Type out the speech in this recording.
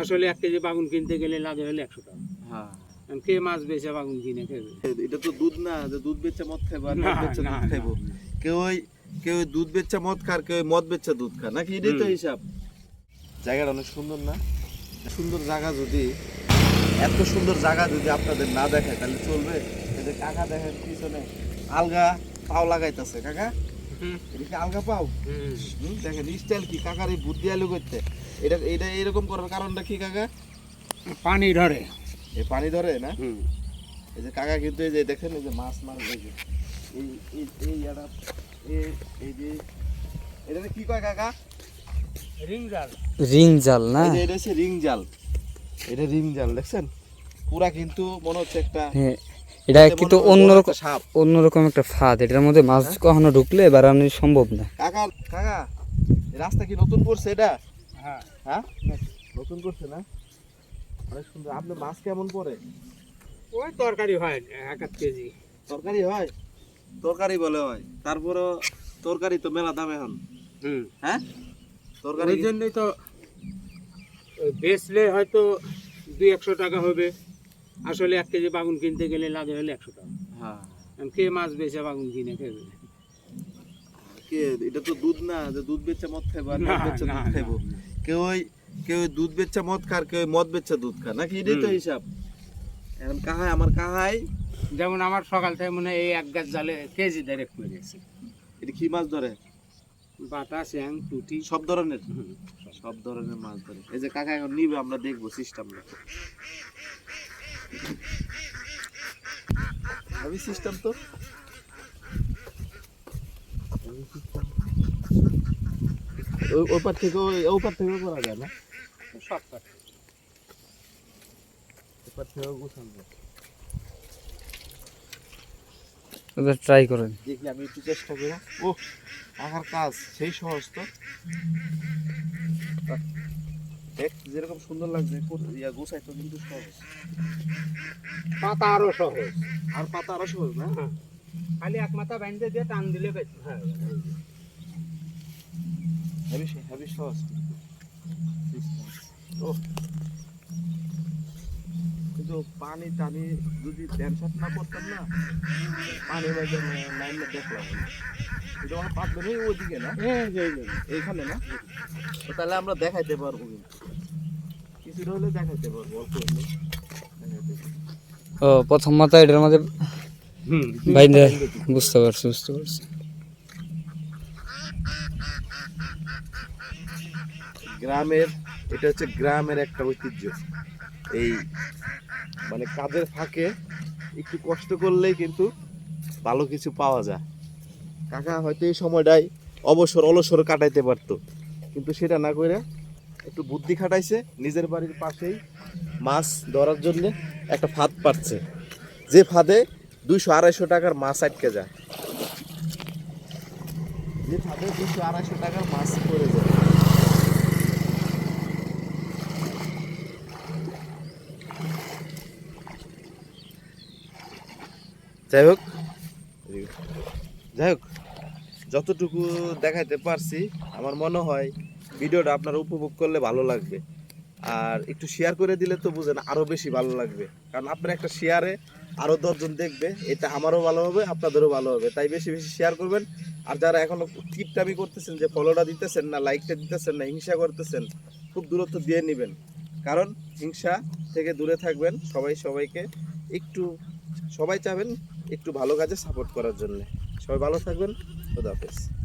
আসলে এক কেজি বাগুন কিনতে গেলে লাগে হলে একশো টাকা। হ্যাঁ। কে মাছ বেচে বাগুন কিনে খেবে? এটা তো দুধ না যে দুধ বেচে মদ খাইবো আর মদ বেচে দুধ না, কেউ কেউ দুধ বেচে মদ খার কেউ মদ বেচে দুধ খা নাকি এটাই তো হিসাব? জায়গাটা অনেক সুন্দর না? সুন্দর জায়গা যদি এত সুন্দর জায়গা যদি আপনাদের না দেখায় তাহলে চলবে? যে কাকা দেখেন পিছনে আলগা পাও লাগাইতেছে কাকা। হুম। এটা আলগা পাও? দেখেন স্টাইল কি কাকার এই বুদ্ধি আলু করতে। এটা এটা এরকম করার কারণটা কি কাকা? পানি ধরে। এই পানি ধরে না? এই যে কাকা কিন্তু এই যে দেখেন এই যে মাছ মাছ এই যে এই এই এই যে এটা কি কয় কাকা? রিং জাল। রিং জাল না? যে এটা হচ্ছে রিং জাল। এটা রিং জাল দেখছেন? পুরা কিন্তু মনে হচ্ছে একটা হ্যাঁ এটা কিন্তু হয় অন্যরকম একটা সাপ। অন্যরকম একটা ফাঁদ। এটার মধ্যে মাছ কখনো ঢুকলে বাড়ানো সম্ভব না। কাকা কাকা রাস্তা কি নতুন করছে এটা? হ্যাঁ। হ্যাঁ? নতুন করছে না? অনেক সুন্দর। আপনি মাছ কেমন ওই তরকারি হয় এক আধ কেজি। তরকারি হয়? তরকারি বলে হয়। তরকারি তো মেলা দাম এখন। হুম। হ্যাঁ? তরকারি ওই জন্যই তো বেচলে হয়তো দুই একশো টাকা হবে। আসলে এক কেজি বাগুন কিনতে গেলে লাগে হলে একশো টাকা। হ্যাঁ। কে মাছ বেচে বাগুন কিনে খেয়ে কে? এটা তো দুধ না যে দুধ বেচে মদ খাইবো আর মদ বেচে দুধ। খাইবো। কেউ ওই কেউ দুধ বেচে মদ খার কেউ মদ বেচে দুধ খা নাকি এটাই তো হিসাব? এখন কাহাই আমার কাহাই যেমন আমার সকাল থেকে মনে এই এক গাছ জালে কেজি ডাইরেক্ট দেড়েক মেরেছে এটা কি মাছ ধরে? বাটা শ্যাং টুটি। সব ধরনের? সব ধরনের মাছ ধরে। এই যে কাকা এখন নিবে আমরা দেখব সিস্টেমটা আমি সিস্টেম তো। ওই- পার থেকে ওই পার থেকেও করা যায় না? কাটে। থেকেও গোছানো যায় এবার ট্রাই করেন। দেখি আমি একটু চেষ্টা করি ও আঁকার কাজ সেই সহজ তো। দেখ যেরকম সুন্দর লাগছে ইয়া গোছাই তো কিন্তু সহজ। পাতা আরও সহজ। আর পাতা আরও সহজ না? হ্যাঁ। খালি এক মাথা বাইন্ধে দিয়ে টান দিলে বেশ- হ্যাঁ। হেভি হেভি সহজ ও কিন্তু পানি টানি যদি ড্যান্সার না করতাম না পানি বাইরে লাইন দেখলাম এটা আমার পাতবে নেই ওইদিকে না। এই যে, এই যে। এইখানে না? তো তাহলে আমরা দেখাইতে পারব কিন্তু। কিছুটা হলে দেখাইতে পারব অল্প হলে ও প্রথম মাথা এটার মধ্যে হুম বুঝতে পারছি বুঝতে পারছি। গ্রামের, এটা হচ্ছে গ্রামের একটা ঐতিহ্য। এই মানে কাজের ফাঁকে একটু কষ্ট করলেই কিন্তু ভালো কিছু পাওয়া যায়। কাকা হয়তো এই সময়টাই অবসর, অলসর কাটাইতে পারতো। কিন্তু সেটা না করে একটু বুদ্ধি খাটাইছে, নিজের বাড়ির পাশেই মাছ ধরার জন্য একটা ফাঁদ পাচ্ছে যে ফাঁদে দুইশো আড়াইশো টাকার মাছ আটকে যায়। যে ফাঁদে দুইশো আড়াইশো টাকার মাছ পড়ে যায়। যাই হোক। যাই হোক যতটুকু দেখাইতে পারছি আমার মনে হয় ভিডিওটা আপনারা উপভোগ করলে ভালো লাগবে। আর একটু শেয়ার করে দিলে তো বুঝেন আরও বেশি ভালো লাগবে। কারণ আপনার একটা শেয়ারে আরও দশজন দেখবে এটা আমারও ভালো হবে আপনাদেরও ভালো হবে। তাই বেশি বেশি শেয়ার করবেন। আর যারা এখনও কিপটামি করতেছেন যে ফলোটা দিতেছেন না লাইকটা দিতেছেন না হিংসা করতেছেন খুব দূরত্ব দিয়ে নেবেন। কারণ হিংসা থেকে দূরে থাকবেন সবাই সবাইকে। একটু সবাই চাবেন একটু ভালো কাজে সাপোর্ট করার জন্য। সবাই ভালো থাকবেন খোদা হাফেজ।